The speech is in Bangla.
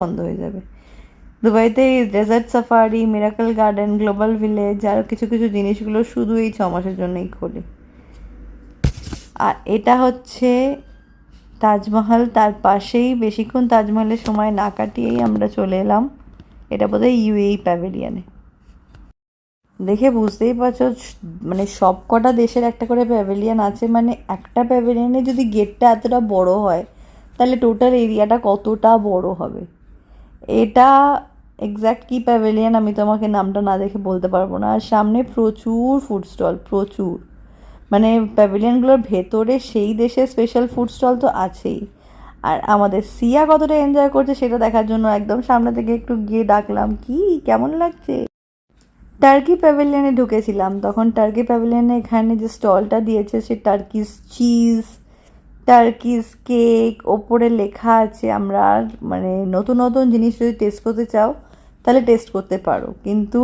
বন্ধ হয়ে যাবে। দুবাইতে desert safari miracle garden global village আর কিছু কিছু জিনিসগুলো শুধু এই ছ মাসের জন্যই খোলে। আর এটা হচ্ছে তাজমহল, তার পাশেই বেশিক্ষণ তাজমহলের সময় না কাটিয়েই আমরা চলে এলাম। এটা বোধহয় ইউএই প্যাভিলিয়নে দেখে বুঝতেই পারছ মানে সব কটা দেশের একটা করে প্যাভিলিয়ন আছে মানে একটা প্যাভিলিয়নে যদি গেটটা এতটা বড় হয়, তাহলে টোটাল এরিয়াটা কতটা বড় হবে? এটা এক্স্যাক্ট কী প্যাভিলিয়ন আমি তোমাকে নামটা না দেখে বলতে পারব না। আর সামনে প্রচুর ফুড স্টল প্রচুর। মানে প্যাভিলিয়নগুলোর ভেতরে সেই দেশের স্পেশাল ফুড স্টল তো আছেই। আর আমাদের সিয়া কতটা এনজয় করছে সেটা দেখার জন্য একদম সামনে থেকে একটু গিয়ে ডাকলাম, কি? কেমন লাগছে? টার্কি প্যাভিলিয়নে ঢুকেছিলাম। তখন টার্কি প্যাভিলিয়নে এখানে যে স্টলটা দিয়েছে, সে টার্কিস চিজ টার্কিস কেক ওপরে লেখা আছে আমরা মানে নতুন নতুন জিনিস যদি টেস্ট করতে চাও, তাহলে টেস্ট করতে পারো। কিন্তু